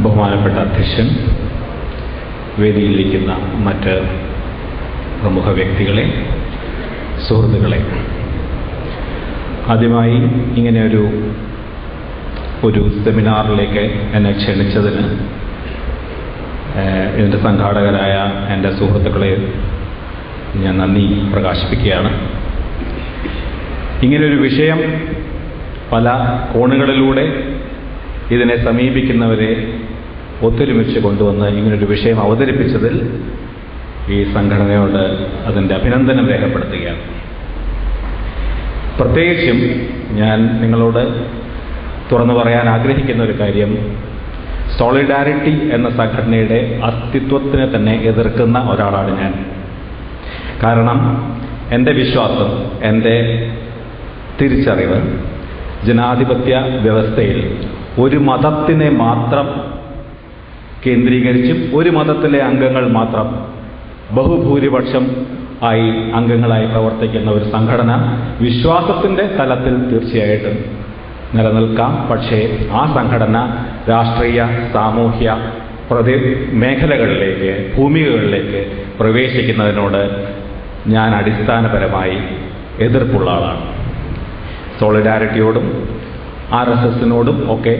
ബഹുമാനപ്പെട്ട അധ്യക്ഷൻ വേദിയിലിരിക്കുന്ന മറ്റ് പ്രമുഖ വ്യക്തികളെ സുഹൃത്തുക്കളെ ആദ്യമായി ഇങ്ങനെ ഒരു ഒരു സെമിനാറിലേക്ക് എന്നെ ക്ഷണിച്ചതിന് എന്റെ സംഘാടകരായ എന്റെ സുഹൃത്തുക്കളെ ഞാൻ നന്ദി പ്രകാശിപ്പിക്കുകയാണ്. ഇങ്ങനൊരു വിഷയം പല കോണുകളിലൂടെ ഇതിനെ സമീപിക്കുന്നവരെ ഒത്തൊരുമിച്ച് കൊണ്ടുവന്ന് ഇങ്ങനൊരു വിഷയം അവതരിപ്പിച്ചതിൽ ഈ സംഘടനയോട് അതിന്റെ അഭിനന്ദനം രേഖപ്പെടുത്തുകയാണ്. പ്രത്യേകിച്ചും ഞാൻ നിങ്ങളോട് തുറന്നു പറയാൻ ആഗ്രഹിക്കുന്ന ഒരു കാര്യം സോളിഡാരിറ്റി എന്ന സംഘടനയുടെ അസ്തിത്വത്തിനെ തന്നെ എതിർക്കുന്ന ഒരാളാണ് ഞാൻ. കാരണം എന്റെ വിശ്വാസം എന്റെ തിരിച്ചറിവ് ജനാധിപത്യ വ്യവസ്ഥയിൽ ഒരു മതത്തിനെ മാത്രം കേന്ദ്രീകരിച്ചും ഒരു മതത്തിലെ അംഗങ്ങൾ മാത്രം ബഹുഭൂരിപക്ഷം ആയി അംഗങ്ങളായി പ്രവർത്തിക്കുന്ന ഒരു സംഘടന വിശ്വാസത്തിന്റെ തലത്തിൽ തീർച്ചയായിട്ടും നിലനിൽക്കാം. പക്ഷേ ആ സംഘടന രാഷ്ട്രീയ സാമൂഹ്യ പ്രതി മേഖലകളിലേക്ക് ഭൂമികകളിലേക്ക് പ്രവേശിക്കുന്നതിനോട് ഞാൻ അടിസ്ഥാനപരമായി എതിർപ്പുള്ള ആളാണ്. സോളിഡാരിറ്റിയോടും ആർ എസ് എസിനോടും ഒക്കെ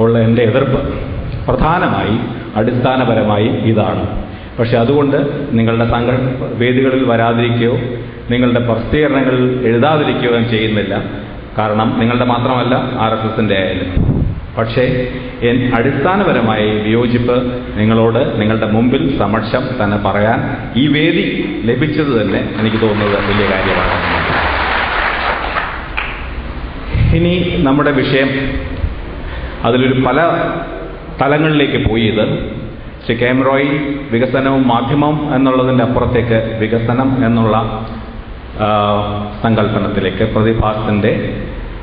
ഉള്ള എന്റെ എതിർപ്പ് പ്രധാനമായി അടിസ്ഥാനപരമായി ഇതാണ്. പക്ഷെ അതുകൊണ്ട് നിങ്ങളുടെ സംഘ വേദികളിൽ വരാതിരിക്കുകയോ നിങ്ങളുടെ പ്രസിദ്ധീകരണങ്ങളിൽ എഴുതാതിരിക്കുകയോ ചെയ്യുന്നില്ല. കാരണം നിങ്ങളുടെ മാത്രമല്ല ആർ എസ് എസിന്റെ ആയാലും. പക്ഷേ എൻ അടിസ്ഥാനപരമായി വിയോജിപ്പ് നിങ്ങളോട് നിങ്ങളുടെ മുമ്പിൽ സമക്ഷം തന്നെ പറയാൻ ഈ വേദി ലഭിച്ചത് തന്നെ എനിക്ക് തോന്നുന്നത് വലിയ കാര്യമാണ്. ഇനി നമ്മുടെ വിഷയം. അതിലൊരു പല തലങ്ങളിലേക്ക് പോയത്. പക്ഷെ കേമറോയി വികസനവും മാധ്യമം എന്നുള്ളതിന്റെ അപ്പുറത്തേക്ക് വികസനം എന്നുള്ള സങ്കല്പനത്തിലേക്ക് പ്രതിഭാസത്തിന്റെ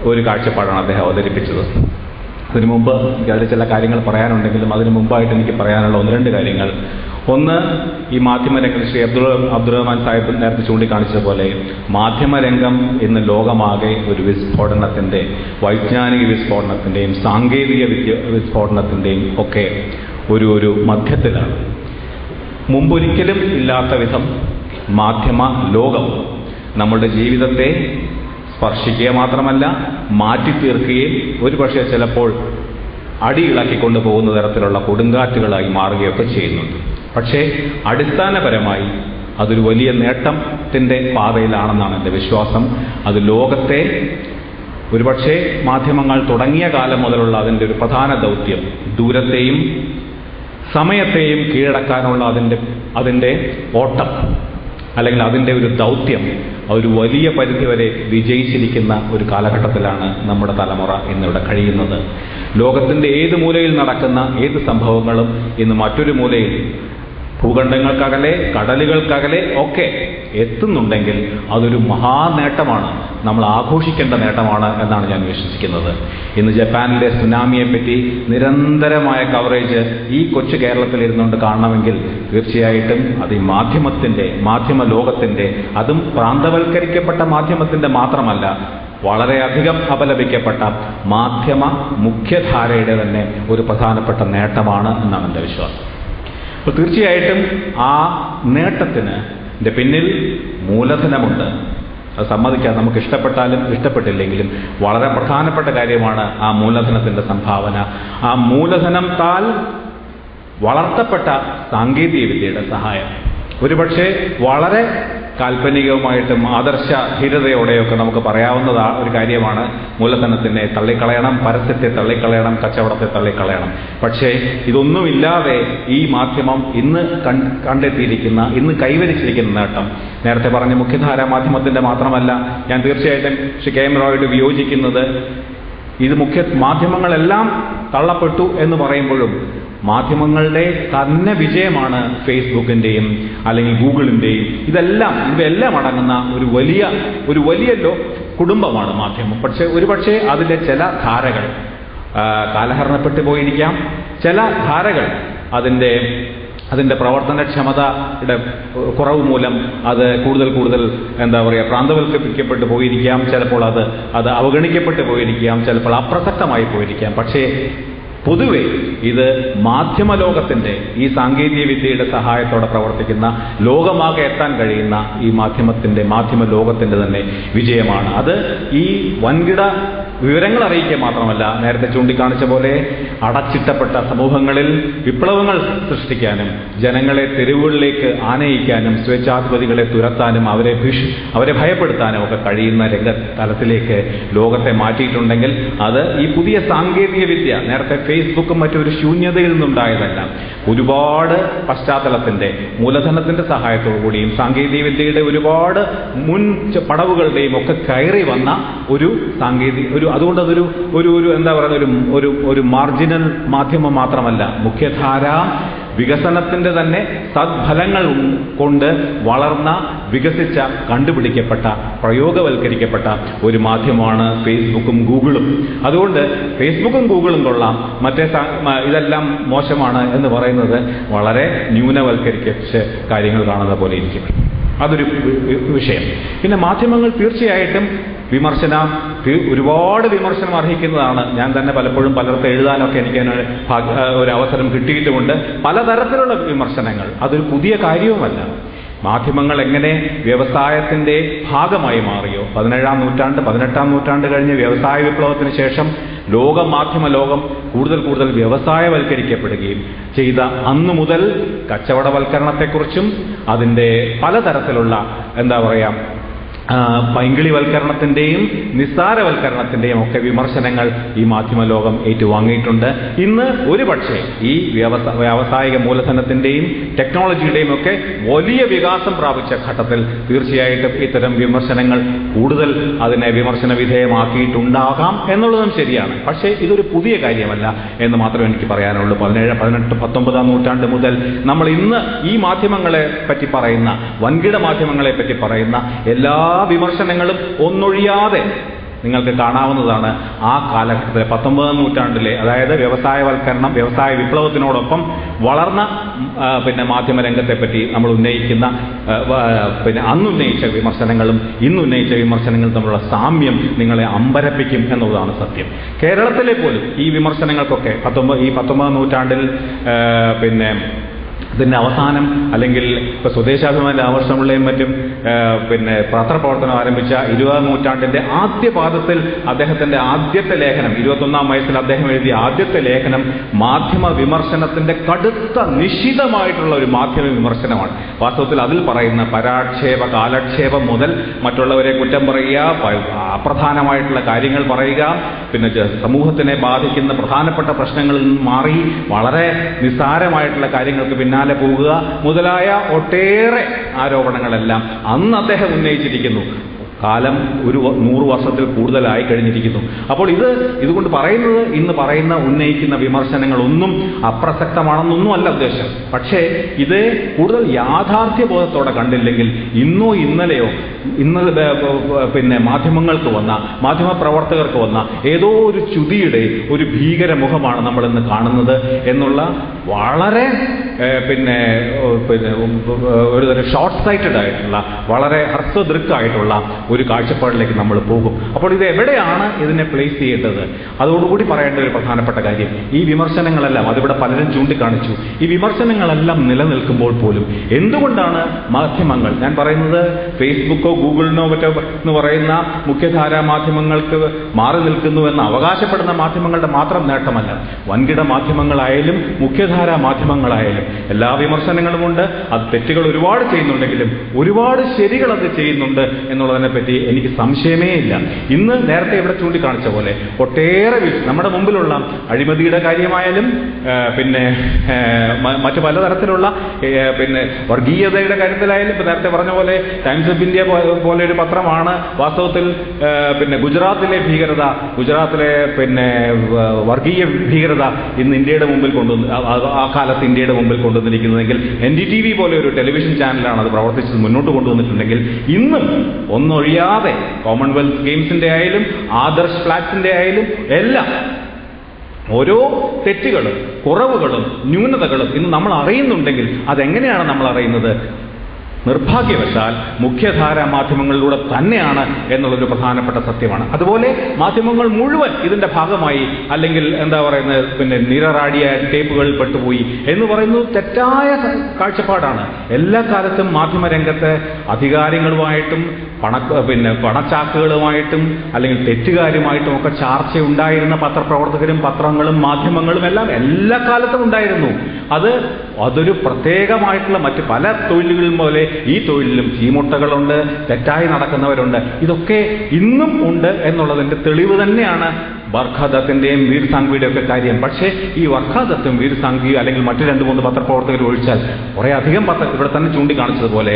ഒരു കാഴ്ചപ്പാടാണ് അദ്ദേഹം അവതരിപ്പിച്ചത്. അതിനു മുമ്പ് എനിക്ക് അതിൽ ചില കാര്യങ്ങൾ പറയാനുണ്ടെങ്കിലും അതിനു മുമ്പായിട്ട് എനിക്ക് പറയാനുള്ള ഒന്ന് രണ്ട് കാര്യങ്ങൾ ഒന്ന് ഈ മാധ്യമരംഗം ശ്രീ അബ്ദുൾ അബ്ദുറഹ്മാൻ സാഹിബ് നേരത്തെ ചൂണ്ടിക്കാണിച്ചതുപോലെ മാധ്യമരംഗം ഇന്ന് ലോകമാകെ ഒരു വിസ്ഫോടനത്തിന്റെ വൈജ്ഞാനിക വിസ്ഫോടനത്തിന്റെയും സാങ്കേതിക വിദ്യ വിസ്ഫോടനത്തിന്റെയും ഒക്കെ ഒരു ഒരു മധ്യത്തിലാണ്. മുമ്പൊരിക്കലും ഇല്ലാത്ത വിധം മാധ്യമ ലോകം നമ്മുടെ ജീവിതത്തെ സ്പർശിക്കുക മാത്രമല്ല മാറ്റി മാറ്റിത്തീർക്കുകയും ഒരുപക്ഷെ ചിലപ്പോൾ അടിയിളക്കിക്കൊണ്ടു പോകുന്ന തരത്തിലുള്ള കൊടുങ്കാറ്റുകളായി മാറുകയൊക്കെ ചെയ്യുന്നുണ്ട്. പക്ഷേ അടിസ്ഥാനപരമായി അതൊരു വലിയ നേട്ടത്തിന്റെ പാതയിലാണെന്നാണ് എന്റെ വിശ്വാസം. അത് ലോകത്തെ ഒരുപക്ഷെ മാധ്യമങ്ങൾ തുടങ്ങിയ കാലം മുതലുള്ള അതിന്റെ ഒരു പ്രധാന ദൗത്യം. ദൂരത്തെയും സമയത്തെയും കീഴടക്കാനുള്ള അതിന്റെ അതിന്റെ ഓട്ടം അല്ലെങ്കിൽ അതിന്റെ ഒരു ദൗത്യം ഒരു വലിയ പരിധി വരെ വിജയിച്ചിരിക്കുന്ന ഒരു കാലഘട്ടത്തിലാണ് നമ്മുടെ തലമുറ ഇന്നിവിടെ കഴിയുന്നത്. ലോകത്തിന്റെ ഏത് മൂലയിൽ നടക്കുന്ന ഏത് സംഭവങ്ങളും ഇന്ന് മറ്റൊരു മൂലയിൽ ഭൂഖണ്ഡങ്ങൾക്കകലെ കടലുകൾക്കകലെ ഒക്കെ എത്തുന്നുണ്ടെങ്കിൽ അതൊരു മഹാനേട്ടമാണ്. നമ്മൾ ആഘോഷിക്കേണ്ട നേട്ടമാണ് എന്നാണ് ഞാൻ വിശ്വസിക്കുന്നത്. ഇന്ന് ജപ്പാനിലെ സുനാമിയെപ്പറ്റി നിരന്തരമായ കവറേജ് ഈ കൊച്ചു കേരളത്തിൽ ഇരുന്നുകൊണ്ട് കാണണമെങ്കിൽ തീർച്ചയായിട്ടും അത് ഈ മാധ്യമത്തിന്റെ മാധ്യമ ലോകത്തിന്റെ അതും പ്രാന്തവൽക്കരിക്കപ്പെട്ട മാധ്യമത്തിന്റെ മാത്രമല്ല വളരെയധികം അപലപിക്കപ്പെട്ട മാധ്യമ മുഖ്യധാരയുടെ തന്നെ ഒരു പ്രധാനപ്പെട്ട നേട്ടമാണ് എന്നാണ് എന്റെ വിശ്വാസം. അപ്പോൾ തീർച്ചയായിട്ടും ആ നേട്ടത്തിന് ന്റെ പിന്നിൽ മൂലധനമുണ്ട്. അത് സമ്മതിക്കാം നമുക്ക് ഇഷ്ടപ്പെട്ടാലും ഇഷ്ടപ്പെട്ടില്ലെങ്കിലും വളരെ പ്രധാനപ്പെട്ട കാര്യമാണ് ആ മൂലധനത്തിന്റെ സംഭാവന. ആ മൂലധനം താൽ വളർത്തപ്പെട്ട സാങ്കേതിക വിദ്യയുടെ സഹായം. ഒരുപക്ഷെ വളരെ കാൽപ്പനികവുമായിട്ടും ആദർശധീരതയോടെയൊക്കെ നമുക്ക് പറയാവുന്ന ഒരു കാര്യമാണ്. മൂലധനത്തിനെ തള്ളിക്കളയണം പരസ്യത്തെ തള്ളിക്കളയണം കച്ചവടത്തെ തള്ളിക്കളയണം. പക്ഷേ ഇതൊന്നുമില്ലാതെ ഈ മാധ്യമം ഇന്ന് കണ്ടെത്തിയിരിക്കുന്ന ഇന്ന് കൈവരിച്ചിരിക്കുന്ന നേട്ടം. നേരത്തെ പറഞ്ഞ മുഖ്യധാര മാധ്യമത്തിന്റെ മാത്രമല്ല ഞാൻ തീർച്ചയായിട്ടും ശ്രീ കെ എം റോയോട് വിയോജിക്കുന്നത് ഇത് മുഖ്യ മാധ്യമങ്ങളെല്ലാം തള്ളപ്പെട്ടു എന്ന് പറയുമ്പോഴും മാധ്യമങ്ങളുടെ തന്നെ വിജയമാണ് ഫേസ്ബുക്കിന്റെയും അല്ലെങ്കിൽ ഗൂഗിളിന്റെയും ഇതെല്ലാം ഇവയെല്ലാം അടങ്ങുന്ന ഒരു വലിയ ഒരു വലിയ ലോ കുടുംബമാണ് മാധ്യമം. പക്ഷേ ഒരുപക്ഷെ അതിലെ ചില ധാരകൾ കാലഹരണപ്പെട്ടു പോയിരിക്കാം. ചില ധാരകൾ അതിന്റെ അതിന്റെ പ്രവർത്തനക്ഷമതയുടെ കുറവ് മൂലം അത് കൂടുതൽ കൂടുതൽ എന്താ പറയുക പ്രാന്തവൽക്കരിക്കപ്പെട്ടു പോയിരിക്കാം. ചിലപ്പോൾ അത് അത് അവഗണിക്കപ്പെട്ടു പോയിരിക്കാം. ചിലപ്പോൾ അപ്രസക്തമായി പോയിരിക്കാം. പക്ഷേ പൊതുവെ ഇത് മാധ്യമ ലോകത്തിന്റെ ഈ സാങ്കേതിക വിദ്യയുടെ സഹായത്തോടെ പ്രവർത്തിക്കുന്ന ലോകമാകെ എത്താൻ കഴിയുന്ന ഈ മാധ്യമത്തിന്റെ മാധ്യമ ലോകത്തിന്റെ തന്നെ വിജയമാണ്. അത് ഈ വൻകിട വിവരങ്ങൾ അറിയിക്കുക മാത്രമല്ല നേരത്തെ ചൂണ്ടിക്കാണിച്ച പോലെ അടച്ചിട്ടപ്പെട്ട സമൂഹങ്ങളിൽ വിപ്ലവങ്ങൾ സൃഷ്ടിക്കാനും ജനങ്ങളെ തെരുവുകളിലേക്ക് ആനയിക്കാനും സ്വേച്ഛാധിപതികളെ തുരത്താനും അവരെ ഭീഷ് അവരെ ഭയപ്പെടുത്താനും ഒക്കെ കഴിയുന്ന രംഗ തലത്തിലേക്ക് ലോകത്തെ മാറ്റിയിട്ടുണ്ടെങ്കിൽ അത് ഈ പുതിയ സാങ്കേതിക വിദ്യ നേരത്തെ ഫേസ്ബുക്കും മറ്റൊരു ശൂന്യതയിൽ നിന്നുണ്ടായതല്ല. ഒരുപാട് പശ്ചാത്തലത്തിന്റെ മൂലധനത്തിന്റെ സഹായത്തോടു കൂടിയും സാങ്കേതിക വിദ്യയുടെ ഒരുപാട് മുൻ പടവുകളുടെയും ഒക്കെ കയറി വന്ന ഒരു സാങ്കേതിക ഒരു അതുകൊണ്ട് അതൊരു ഒരു ഒരു എന്താ പറയുക ഒരു ഒരു മാർജിനൽ മാധ്യമം മാത്രമല്ല. മുഖ്യധാര വികസനത്തിന്റെ തന്നെ സദ്ഫലങ്ങൾ കൊണ്ട് വളർന്ന വികസിച്ച കണ്ടുപിടിക്കപ്പെട്ട പ്രയോഗവൽക്കരിക്കപ്പെട്ട ഒരു മാധ്യമമാണ് ഫേസ്ബുക്കും ഗൂഗിളും. അതുകൊണ്ട് ഫേസ്ബുക്കും ഗൂഗിളും കൊള്ളാം. മറ്റേ ഇതെല്ലാം മോശമാണ് എന്ന് പറയുന്നത് വളരെ ന്യൂനവൽക്കരിച്ച് കാര്യങ്ങൾ കാണുന്ന പോലെ ഇരിക്കും. അതൊരു വിഷയം. പിന്നെ മാധ്യമങ്ങൾ തീർച്ചയായിട്ടും വിമർശന ഒരുപാട് വിമർശനം അർഹിക്കുന്നതാണ്. ഞാൻ തന്നെ പലപ്പോഴും പലർക്ക് എഴുതാനൊക്കെ എനിക്ക് ഒരു അവസരം കിട്ടിയിട്ടുമുണ്ട്. പലതരത്തിലുള്ള വിമർശനങ്ങൾ. അതൊരു പുതിയ കാര്യവുമല്ല. മാധ്യമങ്ങൾ എങ്ങനെ വ്യവസായത്തിന്റെ ഭാഗമായി മാറിയോ? പതിനേഴാം നൂറ്റാണ്ട് പതിനെട്ടാം നൂറ്റാണ്ട് കഴിഞ്ഞ് വ്യവസായ വിപ്ലവത്തിന് ശേഷം ലോക മാധ്യമ ലോകം കൂടുതൽ കൂടുതൽ വ്യവസായവൽക്കരിക്കപ്പെടുകയും ചെയ്ത അന്നു മുതൽ കച്ചവടവൽക്കരണത്തെക്കുറിച്ചും അതിന്റെ പലതരത്തിലുള്ള എന്താ പറയുക പൈങ്കിളിവൽക്കരണത്തിന്റെയും നിസ്സാരവൽക്കരണത്തിന്റെയും ഒക്കെ വിമർശനങ്ങൾ ഈ മാധ്യമ ലോകം ഏറ്റുവാങ്ങിയിട്ടുണ്ട്. ഇന്ന് ഒരുപക്ഷെ ഈ വ്യവസ വ്യാവസായിക മൂലധനത്തിന്റെയും ടെക്നോളജിയുടെയും ഒക്കെ വലിയ വികാസം പ്രാപിച്ച ഘട്ടത്തിൽ തീർച്ചയായിട്ടും ഇത്തരം വിമർശനങ്ങൾ കൂടുതൽ അതിനെ വിമർശന വിധേയമാക്കിയിട്ടുണ്ടാകാം എന്നുള്ളതും ശരിയാണ്. പക്ഷേ ഇതൊരു പുതിയ കാര്യമല്ല എന്ന് മാത്രമേ എനിക്ക് പറയാനുള്ളൂ. പതിനേഴ് പതിനെട്ട് പത്തൊമ്പതാം നൂറ്റാണ്ട് മുതൽ നമ്മൾ ഇന്ന് ഈ മാധ്യമങ്ങളെ പറ്റി പറയുന്ന വൻകിട മാധ്യമങ്ങളെ പറ്റി പറയുന്ന എല്ലാ വിമർശനങ്ങളും ഒന്നൊഴിയാതെ നിങ്ങൾക്ക് കാണാവുന്നതാണ് ആ കാലഘട്ടത്തിലെ പത്തൊമ്പതാം നൂറ്റാണ്ടിലെ അതായത് വ്യവസായവൽക്കരണം വ്യവസായ വിപ്ലവത്തിനോടൊപ്പം വളർന്ന പിന്നെ മാധ്യമ രംഗത്തെപ്പറ്റി നമ്മൾ ഉന്നയിക്കുന്ന പിന്നെ അന്നുന്നയിച്ച വിമർശനങ്ങളും ഇന്നുന്നയിച്ച വിമർശനങ്ങളും തമ്മിലുള്ള സാമ്യം നിങ്ങളെ അമ്പരപ്പിക്കും എന്നുള്ളതാണ് സത്യം. കേരളത്തിലെ പോലും ഈ വിമർശനങ്ങൾക്കൊക്കെ പത്തൊമ്പത് ഈ പത്തൊമ്പതാം നൂറ്റാണ്ടിൽ പിന്നെ ഇതിന്റെ അവസാനം അല്ലെങ്കിൽ ഇപ്പോൾ സ്വദേശാഭിമാന ആവർഷമുള്ളയും മറ്റും പിന്നെ പത്രപ്രവർത്തനം ആരംഭിച്ച ഇരുപതാം നൂറ്റാണ്ടിന്റെ ആദ്യ പാദത്തിൽ അദ്ദേഹത്തിന്റെ ആദ്യത്തെ ലേഖനം ഇരുപത്തൊന്നാം വയസ്സിൽ അദ്ദേഹം എഴുതിയ ആദ്യത്തെ ലേഖനം മാധ്യമ വിമർശനത്തിന്റെ കടുത്ത നിശ്ചിതമായിട്ടുള്ള ഒരു മാധ്യമ വിമർശനമാണ്. വാസ്തവത്തിൽ അതിൽ പറയുന്ന പരാക്ഷേപ കാലക്ഷേപം മുതൽ മറ്റുള്ളവരെ കുറ്റം പറയുക അപ്രധാനമായിട്ടുള്ള കാര്യങ്ങൾ പറയുക പിന്നെ സമൂഹത്തിനെ ബാധിക്കുന്ന പ്രധാനപ്പെട്ട പ്രശ്നങ്ങളിൽ നിന്ന് മാറി വളരെ നിസ്സാരമായിട്ടുള്ള കാര്യങ്ങൾക്ക് പിന്നാലെ പോവുക. മുതലായ ഒട്ടേറെ ആരോപണങ്ങളെല്ലാം അന്ന് അദ്ദേഹം ഉന്നയിച്ചിരിക്കുന്നു. കാലം ഒരു നൂറ് വർഷത്തിൽ കൂടുതലായി കഴിഞ്ഞിരിക്കുന്നു. അപ്പോൾ ഇത് ഇതുകൊണ്ട് പറയുന്നത് ഇന്ന് പറയുന്ന ഉന്നയിക്കുന്ന വിമർശനങ്ങളൊന്നും അപ്രസക്തമാണെന്നൊന്നും അല്ല ഉദ്ദേശം. പക്ഷേ ഇത് കൂടുതൽ യാഥാർത്ഥ്യബോധത്തോടെ കണ്ടില്ലെങ്കിൽ ഇന്നോ ഇന്നലെയോ ബ- പിന്നെ മാധ്യമങ്ങൾക്ക് വന്ന മാധ്യമ പ്രവർത്തകർക്ക് വന്ന ഏതോ ഒരു ചുതിയുടെ ഒരു ഭീകര മുഖമാണ് നമ്മൾ ഇന്ന് കാണുന്നത് എന്നുള്ള വളരെ പിന്നെ പിന്നെ ഒരു തരം ഷോർട്ട് സൈറ്റഡ് ആയിട്ടുള്ള വളരെ ഹ്രസ്വദൃക്കായിട്ടുള്ള ഒരു കാഴ്ചപ്പാടിലേക്ക് നമ്മൾ പോകും. അപ്പോൾ ഇത് എവിടെയാണ് ഇതിനെ പ്ലേസ് ചെയ്യേണ്ടത്? അതോടുകൂടി പറയേണ്ട ഒരു പ്രധാനപ്പെട്ട കാര്യം ഈ വിമർശനങ്ങളെല്ലാം അതിവിടെ പലരും ചൂണ്ടിക്കാണിച്ചു. ഈ വിമർശനങ്ങളെല്ലാം നിലനിൽക്കുമ്പോൾ പോലും എന്തുകൊണ്ടാണ് മാധ്യമങ്ങൾ ഞാൻ പറയുന്നത് ഫേസ്ബുക്കോ ഗൂഗിളിനോ മറ്റോ എന്ന് പറയുന്ന മുഖ്യധാരാ മാധ്യമങ്ങൾക്ക് മാറി നിൽക്കുന്നു എന്ന് അവകാശപ്പെടുന്ന മാധ്യമങ്ങളുടെ മാത്രം നേട്ടമല്ല. വൻകിട മാധ്യമങ്ങളായാലും മുഖ്യധാരാ മാധ്യമങ്ങളായാലും എല്ലാ വിമർശനങ്ങളുമുണ്ട്. അത് തെറ്റുകൾ ഒരുപാട് ചെയ്യുന്നുണ്ടെങ്കിലും ഒരുപാട് ശരികൾ അത് ചെയ്യുന്നുണ്ട് എന്നുള്ളതിനെ പറ്റി എനിക്ക് സംശയമേ ഇല്ല. ഇന്ന് നേരത്തെ ഇവിടെ ചൂണ്ടിക്കാണിച്ച പോലെ ഒട്ടേറെ നമ്മുടെ മുമ്പിലുള്ള അഴിമതിയുടെ കാര്യമായാലും പിന്നെ മറ്റു പലതരത്തിലുള്ള പിന്നെ വർഗീയതയുടെ കാര്യത്തിലായാലും ഇപ്പൊ നേരത്തെ പറഞ്ഞ പോലെ ടൈംസ് ഓഫ് ഇന്ത്യ പോലെ ഒരു പത്രമാണ്. വാസ്തവത്തിൽ പിന്നെ ഗുജറാത്തിലെ ഭീകരത ഗുജറാത്തിലെ പിന്നെ വർഗീയ ഭീകരത ഇന്ന് ഇന്ത്യയുടെ മുമ്പിൽ ആ- ആ കാലത്ത് ഇന്ത്യയുടെ മുമ്പിൽ കൊണ്ടുവന്നിരിക്കുന്നതെങ്കിൽ എൻ ഡി ടി വി പോലെ ഒരു ടെലിവിഷൻ ചാനലാണ് അത് പ്രവർത്തിച്ച് മുന്നോട്ട് കൊണ്ടുവന്നിട്ടുണ്ടെങ്കിൽ ഇന്നും ഒന്നൊഴിയാതെ കോമൺവെൽത്ത് ഗെയിംസിന്റെ ആയാലും ആദർശ് ഫ്ലാറ്റ്സിന്റെ ആയാലും എല്ലാം ഓരോ തെറ്റുകളും കുറവുകളും ന്യൂനതകളും ഇന്ന് നമ്മൾ അറിയുന്നുണ്ടെങ്കിൽ അതെങ്ങനെയാണ് നമ്മൾ അറിയുന്നത്? നിർഭാഗ്യവശാൽ മുഖ്യധാര മാധ്യമങ്ങളിലൂടെ തന്നെയാണ് എന്നുള്ളൊരു പ്രധാനപ്പെട്ട സത്യമാണ്. അതുപോലെ മാധ്യമങ്ങൾ മുഴുവൻ ഇതിന്റെ ഭാഗമായി അല്ലെങ്കിൽ എന്താ പറയുന്നത് പിന്നെ നിരറാടിയ ടേപ്പുകളിൽ പെട്ടുപോയി എന്ന് പറയുന്നത് തെറ്റായ കാഴ്ചപ്പാടാണ്. എല്ലാ കാലത്തും മാധ്യമരംഗത്ത് അധികാരികളുമായിട്ടും പണ പിന്നെ പണച്ചാക്കുകളുമായിട്ടും അല്ലെങ്കിൽ തെറ്റുകാരുമായിട്ടും ഒക്കെ ചർച്ചയുണ്ടായിരുന്ന പത്രപ്രവർത്തകരും പത്രങ്ങളും മാധ്യമങ്ങളും എല്ലാം എല്ലാ കാലത്തും ഉണ്ടായിരുന്നു. അത് അതൊരു പ്രത്യേകമായിട്ടുള്ള മറ്റ് പല തൊഴിലുകളും പോലെ ഈ തൊഴിലിലും ചീമുട്ടകളുണ്ട് തെറ്റായി നടക്കുന്നവരുണ്ട്. ഇതൊക്കെ ഇന്നും ഉണ്ട് എന്നുള്ളതിന്റെ തെളിവ് തന്നെയാണ് വർഖാദത്തിന്റെയും വീർ ഒക്കെ കാര്യം. പക്ഷേ ഈ വർഖാദത്തും വീർ അല്ലെങ്കിൽ മറ്റു രണ്ട് മൂന്ന് പത്രപ്രവർത്തകർ ഒഴിച്ചാൽ കുറേ അധികം പത്ര ഇവിടെ തന്നെ ചൂണ്ടിക്കാണിച്ചതുപോലെ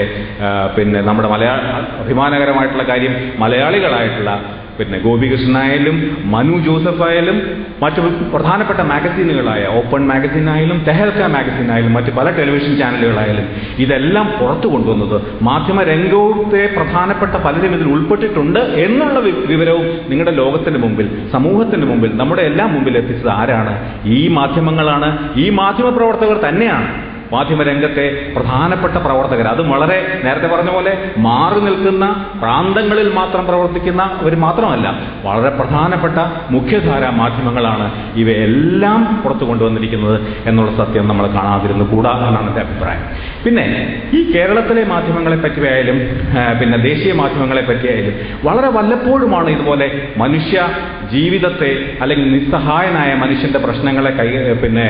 പിന്നെ നമ്മുടെ മലയാള അഭിമാനകരമായിട്ടുള്ള കാര്യം മലയാളികളായിട്ടുള്ള പിന്നെ ഗോപികൃഷ്ണനായാലും മനു ജോസഫ് ആയാലും മറ്റു പ്രധാനപ്പെട്ട മാഗസീനുകളായ ഓപ്പൺ മാഗസീനായാലും തെഹൽക്ക മാഗസീനായാലും മറ്റ് പല ടെലിവിഷൻ ചാനലുകളായാലും ഇതെല്ലാം പുറത്തു കൊണ്ടുവന്നത് മാധ്യമ രംഗത്തെ പ്രധാനപ്പെട്ട പലരും ഇതിൽ ഉൾപ്പെട്ടിട്ടുണ്ട് എന്നുള്ള വിവരവും നിങ്ങളുടെ ലോകത്തിന്റെ മുമ്പിൽ സമൂഹത്തിന്റെ മുമ്പിൽ നമ്മുടെ എല്ലാം മുമ്പിൽ എത്തിച്ചത് ആരാണ്? ഈ മാധ്യമങ്ങളാണ്. ഈ മാധ്യമ പ്രവർത്തകർ തന്നെയാണ്. മാധ്യമരംഗത്തെ പ്രധാനപ്പെട്ട പ്രവർത്തകർ. അത് വളരെ നേരത്തെ പറഞ്ഞ പോലെ മാറി നിൽക്കുന്ന പ്രാന്തങ്ങളിൽ മാത്രം പ്രവർത്തിക്കുന്ന ഒരു മാത്രമല്ല വളരെ പ്രധാനപ്പെട്ട മുഖ്യധാര മാധ്യമങ്ങളാണ് ഇവയെല്ലാം പുറത്തു കൊണ്ടുവന്നിരിക്കുന്നത് എന്നുള്ള സത്യം നമ്മൾ കാണാതിരുന്നു കൂടാ എന്നാണ് എന്റെ അഭിപ്രായം. പിന്നെ ഈ കേരളത്തിലെ മാധ്യമങ്ങളെ പറ്റിയായാലും പിന്നെ ദേശീയ മാധ്യമങ്ങളെ പറ്റിയായാലും വളരെ വല്ലപ്പോഴുമാണ് ഇതുപോലെ മനുഷ്യ ജീവിതത്തെ അല്ലെങ്കിൽ നിസ്സഹായനായ മനുഷ്യന്റെ പ്രശ്നങ്ങളെ കൈ പിന്നെ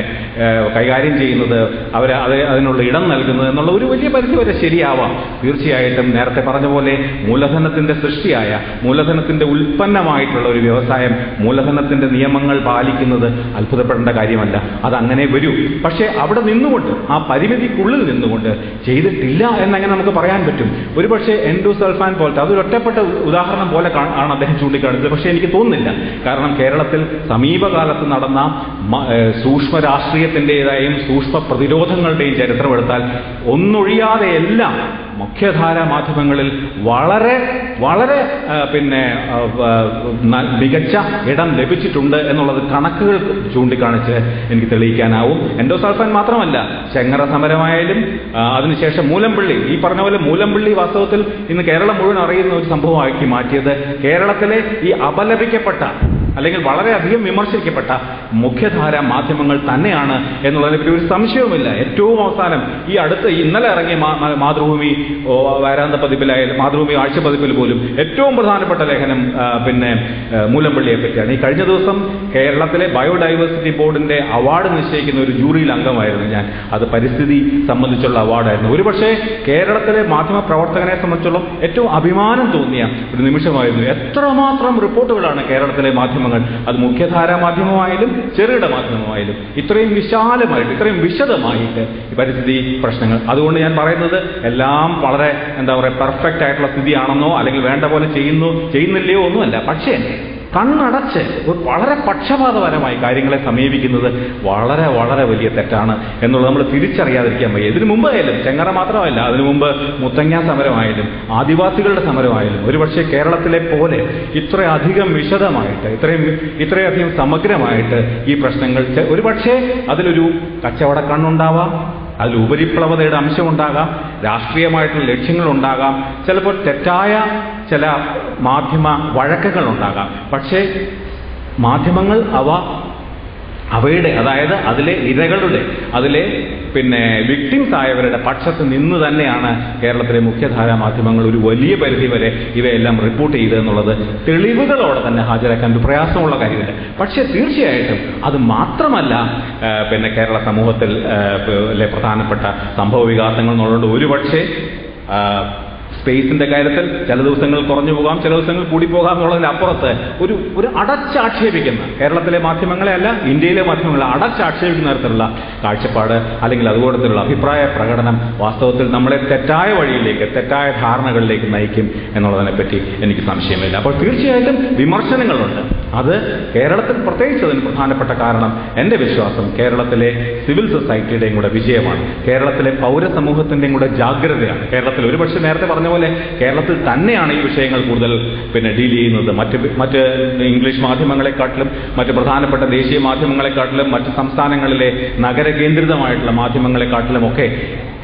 കൈകാര്യം ചെയ്യുന്നത്. അവർ അത് അതിനുള്ള ഇടം നൽകുന്നത് എന്നുള്ള ഒരു വലിയ പരിധി വരെ ശരിയാവാം. തീർച്ചയായിട്ടും നേരത്തെ പറഞ്ഞ പോലെ മൂലധനത്തിന്റെ സൃഷ്ടിയായ മൂലധനത്തിന്റെ ഉൽപ്പന്നമായിട്ടുള്ള ഒരു വ്യവസായം മൂലധനത്തിന്റെ നിയമങ്ങൾ പാലിക്കുന്നത് അത്ഭുതപ്പെടേണ്ട കാര്യമല്ല. അത് അങ്ങനെ വരൂ. പക്ഷേ അവിടെ നിന്നുകൊണ്ട് ആ പരിമിതിക്കുള്ളിൽ നിന്നുകൊണ്ട് ചെയ്തിട്ടില്ല എന്നങ്ങനെ നമുക്ക് പറയാൻ പറ്റും. ഒരുപക്ഷെ എൻഡു സൽഫാൻ പോലത്തെ അതൊരു ഒറ്റപ്പെട്ട ഉദാഹരണം പോലെ ആണ് അദ്ദേഹം ചൂണ്ടിക്കാണിച്ചത്. പക്ഷേ എനിക്ക് തോന്നുന്നില്ല. കാരണം കേരളത്തിൽ സമീപകാലത്ത് നടന്ന സൂക്ഷ്മ രാഷ്ട്രീയത്തിന്റെതായും സൂക്ഷ്മ രാഷ്ട്രീയത്തിന്റെതായും സൂക്ഷ്മ ചരിത്രം ചരിത്രമെടുത്താൽ ഒന്നൊഴിയാതെ എല്ലാം മുഖ്യധാര മാധ്യമങ്ങളിൽ വളരെ വളരെ പിന്നെ മികച്ച ഇടം ലഭിച്ചിട്ടുണ്ട് എന്നുള്ളത് കണക്കുകൾ ചൂണ്ടിക്കാണിച്ച് എനിക്ക് തെളിയിക്കാനാവും. എൻഡോസൾഫാൻ മാത്രമല്ല ചെങ്ങറ സമരമായാലും അതിനുശേഷം മൂലംപള്ളി ഈ പറഞ്ഞ പോലെ മൂലംപള്ളി വാസ്തവത്തിൽ ഇന്ന് കേരളം മുഴുവൻ അറിയുന്ന ഒരു സംഭവമാക്കി മാറ്റിയത് കേരളത്തിലെ ഈ അപലപിക്കപ്പെട്ട അല്ലെങ്കിൽ വളരെയധികം വിമർശിക്കപ്പെട്ട മുഖ്യധാര മാധ്യമങ്ങൾ തന്നെയാണ് എന്നുള്ളതിനെ പറ്റി ഒരു സംശയവുമില്ല. ഏറ്റവും അവസാനം ഈ അടുത്ത് ഇന്നലെ ഇറങ്ങിയ മാതൃഭൂമി വാരാന്ത പതിപ്പിലായാലും മാതൃഭൂമി ആഴ്ച പതിപ്പിൽ പോലും ഏറ്റവും പ്രധാനപ്പെട്ട ലേഖനം പിന്നെ മൂലംപള്ളിയെ പറ്റിയാണ്. ഈ കഴിഞ്ഞ ദിവസം കേരളത്തിലെ ബയോഡൈവേഴ്സിറ്റി ബോർഡിന്റെ അവാർഡ് നിശ്ചയിക്കുന്ന ഒരു ജൂറിയിൽ അംഗമായിരുന്നു ഞാൻ. അത് പരിസ്ഥിതി സംബന്ധിച്ചുള്ള അവാർഡായിരുന്നു. ഒരുപക്ഷെ കേരളത്തിലെ മാധ്യമ പ്രവർത്തകനെ സംബന്ധിച്ചുള്ള ഏറ്റവും അഭിമാനം തോന്നിയ ഒരു നിമിഷമായിരുന്നു. എത്രമാത്രം റിപ്പോർട്ടുകളാണ് കേരളത്തിലെ മാധ്യമങ്ങൾ അത് മുഖ്യധാരാ മാധ്യമമായാലും ചെറുകിട മാധ്യമമായാലും ഇത്രയും വിശാലമായിട്ട് ഇത്രയും വിശദമായിട്ട് പരിസ്ഥിതി പ്രശ്നങ്ങൾ. അതുകൊണ്ട് ഞാൻ പറയുന്നത് എല്ലാം വളരെ എന്താ പറയുക പെർഫെക്റ്റ് ആയിട്ടുള്ള സ്ഥിതിയാണെന്നോ അല്ലെങ്കിൽ വേണ്ട പോലെ ചെയ്യുന്നു ചെയ്യുന്നില്ലയോ ഒന്നുമല്ല. പക്ഷേ കണ്ണടച്ച് വളരെ പക്ഷപാതപരമായി കാര്യങ്ങളെ സമീപിക്കുന്നത് വളരെ വളരെ വലിയ തെറ്റാണ് എന്നുള്ളത് നമ്മൾ തിരിച്ചറിയാതിരിക്കാൻ വയ്യ. ഇതിനു മുമ്പായാലും ചെങ്ങറ മാത്രമല്ല അതിനു മുമ്പ് മുത്തങ്ങ സമരമായാലും ആദിവാസികളുടെ സമരമായാലും ഒരുപക്ഷെ കേരളത്തിലെ പോലെ ഇത്രയധികം വിശദമായിട്ട് ഇത്രയും ഇത്രയധികം സമഗ്രമായിട്ട് ഈ പ്രശ്നങ്ങൾ ഒരുപക്ഷെ അതിലൊരു കച്ചവട കണ്ണുണ്ടാവാം അതിൽ ഉപരിപ്ലവതയുടെ അംശമുണ്ടാകാം രാഷ്ട്രീയമായിട്ടുള്ള ലക്ഷ്യങ്ങളുണ്ടാകാം ചിലപ്പോൾ തെറ്റായ ചില മാധ്യമ വഴക്കുകൾ ഉണ്ടാകാം പക്ഷേ മാധ്യമങ്ങൾ അവ അവയുടെ അതായത് അതിലെ ഇരകളുടെ അതിലെ പിന്നെ വിക്ടിംസ് ആയവരുടെ പക്ഷത്ത് നിന്ന് തന്നെയാണ് കേരളത്തിലെ മുഖ്യധാരാ മാധ്യമങ്ങൾ ഒരു വലിയ പരിധി വരെ ഇവയെല്ലാം റിപ്പോർട്ട് ചെയ്തതെന്നുള്ളത് തെളിവുകളോടെ തന്നെ ഹാജരാക്കാൻ ഒരു പ്രയാസമുള്ള കാര്യമില്ല. പക്ഷേ തീർച്ചയായിട്ടും അത് മാത്രമല്ല പിന്നെ കേരള സമൂഹത്തിൽ പ്രധാനപ്പെട്ട സംഭവ വികാസങ്ങൾ എന്നുള്ളത് ഒരുപക്ഷെ സ്പേസിന്റെ കാര്യത്തിൽ ചില ദിവസങ്ങൾ കുറഞ്ഞു പോകാം ചില ദിവസങ്ങൾ കൂടിപ്പോകാം എന്നുള്ളതിന് അപ്പുറത്ത് ഒരു ഒരു അടച്ചാക്ഷേപിക്കുന്ന കേരളത്തിലെ മാധ്യമങ്ങളെ അല്ല ഇന്ത്യയിലെ മാധ്യമങ്ങളെ അടച്ചാക്ഷേപിക്കുന്ന തരത്തിലുള്ള കാഴ്ചപ്പാട് അല്ലെങ്കിൽ അതുപോലത്തിലുള്ള അഭിപ്രായ പ്രകടനം വാസ്തവത്തിൽ നമ്മളെ തെറ്റായ വഴിയിലേക്ക് തെറ്റായ ധാരണകളിലേക്ക് നയിക്കും എന്നുള്ളതിനെപ്പറ്റി എനിക്ക് സംശയമില്ല. അപ്പോൾ തീർച്ചയായിട്ടും വിമർശനങ്ങളുണ്ട്. അത് കേരളത്തിൽ പ്രത്യേകിച്ച് അതിന് പ്രധാനപ്പെട്ട കാരണം എന്റെ വിശ്വാസം കേരളത്തിലെ സിവിൽ സൊസൈറ്റിയുടെയും കൂടെ വിജയമാണ്. കേരളത്തിലെ പൗരസമൂഹത്തിന്റെയും കൂടെ ജാഗ്രതയാണ്. കേരളത്തിൽ ഒരുപക്ഷെ നേരത്തെ പറഞ്ഞ പോലെ കേരളത്തിൽ തന്നെയാണ് ഈ വിഷയങ്ങൾ കൂടുതൽ പിന്നെ ഡീൽ ചെയ്യുന്നത്. മറ്റ് മറ്റ് ഇംഗ്ലീഷ് മാധ്യമങ്ങളെക്കാട്ടിലും മറ്റ് പ്രധാനപ്പെട്ട ദേശീയ മാധ്യമങ്ങളെക്കാട്ടിലും മറ്റ് സംസ്ഥാനങ്ങളിലെ നഗര കേന്ദ്രിതമായിട്ടുള്ള മാധ്യമങ്ങളെക്കാട്ടിലും ഒക്കെ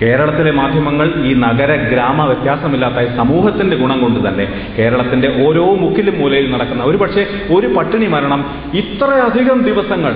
കേരളത്തിലെ മാധ്യമങ്ങൾ ഈ നഗര ഗ്രാമ വ്യത്യാസമില്ലാത്ത സമൂഹത്തിന്റെ ഗുണം കൊണ്ട് തന്നെ കേരളത്തിന്റെ ഓരോ മുക്കിലും മൂലയിൽ നടക്കുന്ന ഒരു പക്ഷേ ഒരു പട്ടിണി മരണം ഇത്രയധികം ദിവസങ്ങൾ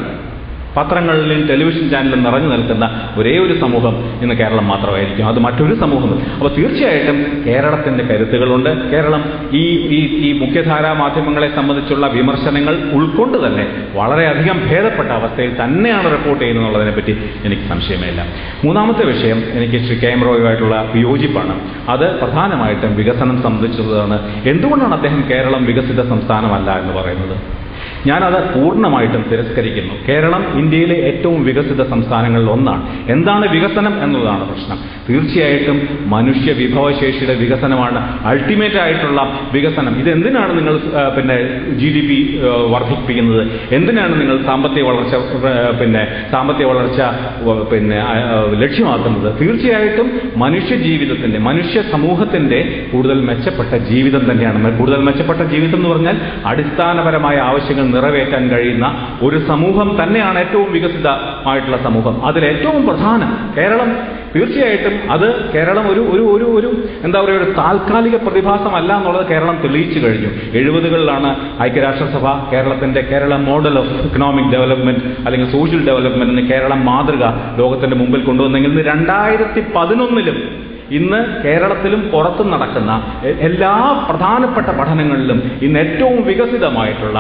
പത്രങ്ങളിലും ടെലിവിഷൻ ചാനലിലും നിറഞ്ഞു നിൽക്കുന്ന ഒരേ ഒരു സമൂഹം ഇന്ന് കേരളം മാത്രമായിരിക്കും. അത് മറ്റൊരു സമൂഹം അപ്പോൾ തീർച്ചയായിട്ടും കേരളത്തിന്റെ കരുത്തുകളുണ്ട്. കേരളം ഈ ഈ ഈ മുഖ്യധാരാ മാധ്യമങ്ങളെ സംബന്ധിച്ചുള്ള വിമർശനങ്ങൾ ഉൾക്കൊണ്ട് തന്നെ വളരെയധികം ഭേദപ്പെട്ട അവസ്ഥയിൽ തന്നെയാണ് റിപ്പോർട്ട് ചെയ്യുന്നതിനെ പറ്റി എനിക്ക് സംശയമേയില്ല. മൂന്നാമത്തെ വിഷയം എനിക്ക് ശ്രീ കേമറോയുമായിട്ടുള്ള വിയോജിപ്പാണ്. അത് പ്രധാനമായിട്ടും വികസനം സംബന്ധിച്ചതാണ്. എന്തുകൊണ്ടാണ് അദ്ദേഹം കേരളം വികസിത സംസ്ഥാനമല്ല എന്ന് പറയുന്നത്? ഞാനത് പൂർണമായിട്ടും തിരസ്കരിക്കുന്നു. കേരളം ഇന്ത്യയിലെ ഏറ്റവും വികസിത സംസ്ഥാനങ്ങളിൽ ഒന്നാണ്. എന്താണ് വികസനം എന്നതാണ് പ്രശ്നം. തീർച്ചയായിട്ടും മനുഷ്യ വിഭവശേഷിയുടെ വികസനമാണ് അൾട്ടിമേറ്റ് ആയിട്ടുള്ള വികസനം. ഇതെന്തിനാണ് നിങ്ങൾ പിന്നെ ജി ഡി പി വർദ്ധിപ്പിക്കുന്നത്? എന്തിനാണ് നിങ്ങൾ സാമ്പത്തിക വളർച്ച പിന്നെ സാമ്പത്തിക വളർച്ച പിന്നെ ലക്ഷ്യമാക്കുന്നത്? തീർച്ചയായിട്ടും മനുഷ്യ ജീവിതത്തിന്റെ മനുഷ്യ സമൂഹത്തിന്റെ കൂടുതൽ മെച്ചപ്പെട്ട ജീവിതം തന്നെയാണ്. കൂടുതൽ മെച്ചപ്പെട്ട ജീവിതം എന്ന് പറഞ്ഞാൽ അടിസ്ഥാനപരമായ ആവശ്യങ്ങൾ നിറവേറ്റാൻ കഴിയുന്ന ഒരു സമൂഹം തന്നെയാണ് ഏറ്റവും വികസിതമായിട്ടുള്ള സമൂഹം. അതിലേറ്റവും പ്രധാനം കേരളം. തീർച്ചയായിട്ടും അത് കേരളം ഒരു ഒരു ഒരു ഒരു എന്താ പറയുക ഒരു താൽക്കാലിക പ്രതിഭാസമല്ല എന്നുള്ളത് കേരളം തെളിയിച്ചു കഴിഞ്ഞു. എഴുപതുകളിലാണ് ഐക്യരാഷ്ട്രസഭ കേരളത്തിന്റെ Kerala model of economic development അല്ലെങ്കിൽ സോഷ്യൽ ഡെവലപ്മെന്റ് എന്ന് കേരളം മാതൃക ലോകത്തിന്റെ മുമ്പിൽ കൊണ്ടുവന്നെങ്കിൽ രണ്ടായിരത്തി പതിനൊന്നിലും ഇന്ന് കേരളത്തിലും പുറത്തും നടക്കുന്ന എല്ലാ പ്രധാനപ്പെട്ട പഠനങ്ങളിലും ഇന്ന് ഏറ്റവും വികസിതമായിട്ടുള്ള